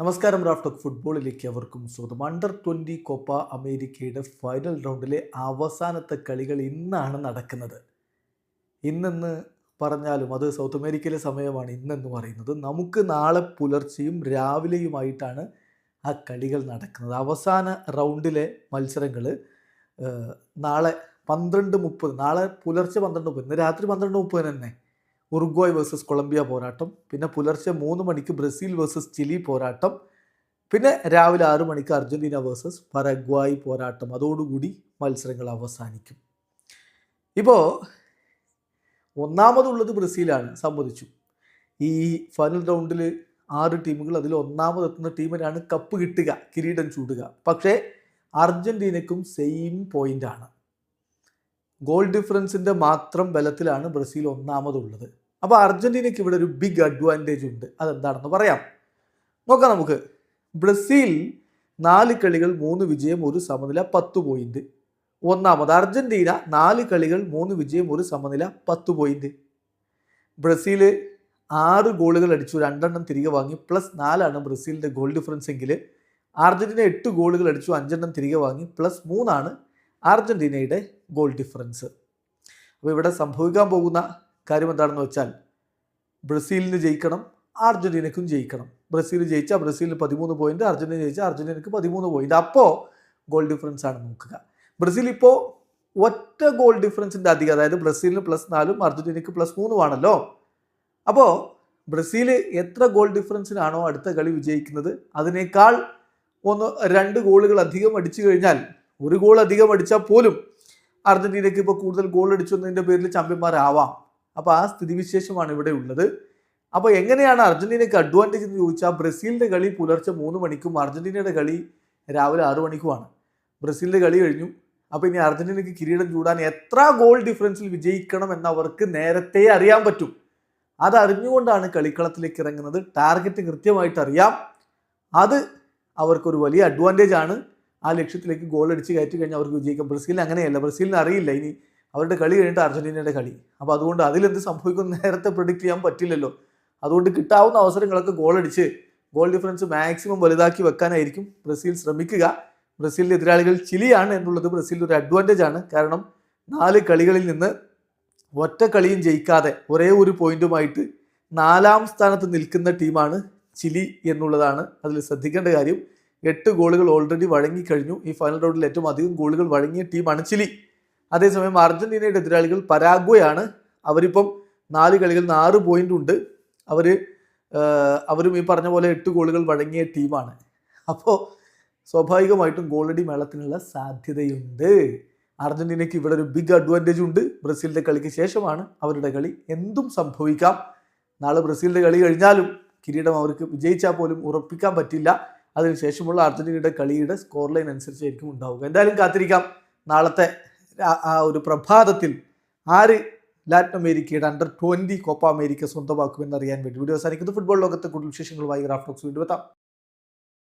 നമസ്കാരം റാഫ്റ്റോക്ക് ഫുട്ബോളിലേക്ക് അവർക്കും സ്വാഗതം. അണ്ടർ ട്വന്റി കോപ്പ അമേരിക്കയുടെ ഫൈനൽ റൗണ്ടിലെ അവസാനത്തെ കളികൾ ഇന്നാണ് നടക്കുന്നത്. ഇന്നെന്ന് പറഞ്ഞാലും അത് സൗത്ത് അമേരിക്കയിലെ സമയമാണ് ഇന്നെന്ന് പറയുന്നത്. നമുക്ക് നാളെ പുലർച്ചെയും രാവിലെയുമായിട്ടാണ് ആ കളികൾ നടക്കുന്നത്. അവസാന റൗണ്ടിലെ മത്സരങ്ങൾ നാളെ പന്ത്രണ്ട് മുപ്പത് നാളെ പുലർച്ചെ പന്ത്രണ്ട് മുപ്പത് ഇന്ന് രാത്രി പന്ത്രണ്ട് മുപ്പതിന് തന്നെ ഉറുഗ്വായ് വേഴ്സസ് കൊളംബിയ പോരാട്ടം പിന്നെ പുലർച്ചെ മൂന്ന് മണിക്ക് ബ്രസീൽ വേഴ്സസ് ചിലി പോരാട്ടം പിന്നെ രാവിലെ ആറ് മണിക്ക് അർജന്റീന വേഴ്സസ് പരഗ്വായ് പോരാട്ടം. അതോടുകൂടി മത്സരങ്ങൾ അവസാനിക്കും. ഇപ്പോൾ ഒന്നാമതുള്ളത് ബ്രസീലാണ് സമ്മതിച്ചു ഈ ഫൈനൽ റൗണ്ടിൽ ആറ് ടീമുകൾ അതിൽ ഒന്നാമതെത്തുന്ന ടീമിനാണ് കപ്പ് കിട്ടുക കിരീടം ചൂടുക. പക്ഷേ അർജന്റീനക്കും സെയിം പോയിന്റാണ് ഗോൾ ഡിഫറൻസിന്റെ മാത്രം ബലത്തിലാണ് ബ്രസീൽ ഒന്നാമതുള്ളത്. അപ്പോൾ അർജന്റീനയ്ക്ക് ഇവിടെ ഒരു ബിഗ് അഡ്വാന്റേജ് ഉണ്ട്. അതെന്താണെന്ന് പറയാം. നോക്കാം നമുക്ക്. ബ്രസീൽ നാല് കളികൾ മൂന്ന് വിജയം ഒരു സമനില പത്ത് പോയിന്റ് ഒന്നാമത് അർജന്റീന നാല് കളികൾ മൂന്ന് വിജയം ഒരു സമനില പത്ത് പോയിന്റ് ബ്രസീൽ ആറ് ഗോളുകൾ അടിച്ചു രണ്ടെണ്ണം തിരികെ വാങ്ങി പ്ലസ് നാലാണ് ബ്രസീലിന്റെ ഗോൾ ഡിഫറൻസ് എങ്കിൽ അർജന്റീന എട്ട് ഗോളുകൾ അടിച്ചു അഞ്ചെണ്ണം തിരികെ വാങ്ങി പ്ലസ് മൂന്നാണ് അർജന്റീനയുടെ ഗോൾ ഡിഫറൻസ്. അപ്പോൾ ഇവിടെ സംഭവിക്കാൻ പോകുന്ന കാര്യം എന്താണെന്ന് വെച്ചാൽ ബ്രസീലിന് ജയിക്കണം അർജന്റീനയ്ക്കും ജയിക്കണം. ബ്രസീൽ ജയിച്ചാൽ ബ്രസീലിന് പതിമൂന്ന് പോയിന്റ് അർജന്റീന ജയിച്ചാൽ അർജന്റീനയ്ക്ക് പതിമൂന്ന് പോയിന്റ് അപ്പോൾ ഗോൾ ഡിഫറൻസ് ആണ് നോക്കുക. ബ്രസീൽ ഇപ്പോൾ ഒറ്റ ഗോൾ ഡിഫറൻസിന്റെ അധികം അതായത് ബ്രസീലിന് പ്ലസ് നാലും അർജന്റീനയ്ക്ക് പ്ലസ് മൂന്നുമാണല്ലോ അപ്പോൾ ബ്രസീൽ എത്ര ഗോൾ ഡിഫറൻസിനാണോ അടുത്ത കളി വിജയിക്കുന്നത്? അതിനേക്കാൾ ഒന്ന് രണ്ട് ഗോളുകൾ അധികം അടിച്ചു കഴിഞ്ഞാൽ ഒരു ഗോൾ അധികം അടിച്ചാൽ പോലും അർജന്റീനയ്ക്ക് ഇപ്പോൾ കൂടുതൽ ഗോൾ അടിച്ചു എന്നതിന്റെ പേരിൽ ചാമ്പ്യന്മാരാവാം. അപ്പോൾ ആ സ്ഥിതിവിശേഷമാണ് ഇവിടെ ഉള്ളത്. അപ്പോൾ എങ്ങനെയാണ് അർജന്റീനയ്ക്ക് അഡ്വാന്റേജ് എന്ന് ചോദിച്ചാൽ ബ്രസീലിന്റെ കളി പുലർച്ചെ മൂന്ന് മണിക്കും അർജന്റീനയുടെ കളി രാവിലെ ആറു മണിക്കുമാണ്. ബ്രസീലിന്റെ കളി കഴിഞ്ഞു. അപ്പോൾ ഇനി അർജന്റീനയ്ക്ക് കിരീടം ചൂടാൻ എത്ര ഗോൾ ഡിഫറൻസിൽ വിജയിക്കണം എന്ന് അവർക്ക് നേരത്തെ അറിയാൻ പറ്റും. അതറിഞ്ഞുകൊണ്ടാണ് കളിക്കളത്തിലേക്ക് ഇറങ്ങുന്നത്. ടാർഗറ്റ് കൃത്യമായിട്ട് അറിയാം. അത് അവർക്കൊരു വലിയ അഡ്വാന്റേജ് ആണ്. ആ ലക്ഷ്യത്തിലേക്ക് ഗോൾ അടിച്ച് കയറ്റി കഴിഞ്ഞാൽ അവർക്ക് വിജയിക്കാം. ബ്രസീലിന് അങ്ങനെയല്ല. ബ്രസീലിന് അറിയില്ല. ഇനി അവരുടെ കളി കഴിഞ്ഞിട്ട് അർജന്റീനയുടെ കളി. അപ്പോൾ അതുകൊണ്ട് അതിലെന്ത് സംഭവിക്കും നേരത്തെ പ്രൊഡിക്റ്റ് ചെയ്യാൻ പറ്റില്ലല്ലോ. അതുകൊണ്ട് കിട്ടാവുന്ന അവസരങ്ങളൊക്കെ ഗോൾ അടിച്ച് ഗോൾ ഡിഫറൻസ് മാക്സിമം വലുതാക്കി വെക്കാനായിരിക്കും ബ്രസീൽ ശ്രമിക്കുക. ബ്രസീലിന്റെ എതിരാളികൾ ചിലിയാണ് എന്നുള്ളത് ബ്രസീലിന്റെ ഒരു അഡ്വാന്റേജ് ആണ്. കാരണം നാല് കളികളിൽ നിന്ന് ഒറ്റ കളിയും ജയിക്കാതെ ഒരേ ഒരു പോയിന്റുമായിട്ട് നാലാം സ്ഥാനത്ത് നിൽക്കുന്ന ടീമാണ് ചിലി എന്നുള്ളതാണ് അതിൽ ശ്രദ്ധിക്കേണ്ട കാര്യം. എട്ട് ഗോളുകൾ ഓൾറെഡി വഴങ്ങി കഴിഞ്ഞു. ഈ ഫൈനൽ റൗണ്ടിൽ ഏറ്റവും അധികം ഗോളുകൾ വഴങ്ങിയ ടീമാണ് ചിലി. അതേസമയം അർജന്റീനയുടെ എതിരാളികൾ പരാഗ്വയാണ്. അവരിപ്പം നാല് കളികളിൽ നിന്ന് ആറ് പോയിന്റ് ഉണ്ട് അവർ അവരും ഈ പറഞ്ഞ പോലെ എട്ട് ഗോളുകൾ വഴങ്ങിയ ടീമാണ്. അപ്പോൾ സ്വാഭാവികമായിട്ടും ഗോളടി മേളത്തിനുള്ള സാധ്യതയുണ്ട്. അർജന്റീനയ്ക്ക് ഇവിടെ ഒരു ബിഗ് അഡ്വാന്റേജ് ഉണ്ട്. ബ്രസീലിന്റെ കളിക്ക് ശേഷമാണ് അവരുടെ കളി എന്തും സംഭവിക്കാം. നാളെ ബ്രസീലിന്റെ കളി കഴിഞ്ഞാലും കിരീടം അവർക്ക് വിജയിച്ചാൽ പോലും ഉറപ്പിക്കാൻ പറ്റില്ല. അതിനുശേഷമുള്ള അർജന്റീനയുടെ കളിയുടെ സ്കോർ ലൈൻ അനുസരിച്ചായിരിക്കും ഉണ്ടാവുക. എന്തായാലും കാത്തിരിക്കാം. നാളത്തെ ആ- ഒരു പ്രഭാതത്തിൽ ആര് ലാറ്റിൻ അമേരിക്കയുടെ അണ്ടർ ട്വന്റി കോപ്പ അമേരിക്ക സ്വന്തമാക്കുമെന്ന് അറിയാൻ വേണ്ടി. വീഡിയോ അവസാനിക്കുന്നത് ഫുട്ബോൾ ലോകത്തെ കൂടുതൽ വിശേഷങ്ങളുമായി ഗ്രാഫ്റ്റോക്സ് വീണ്ടും എത്താം.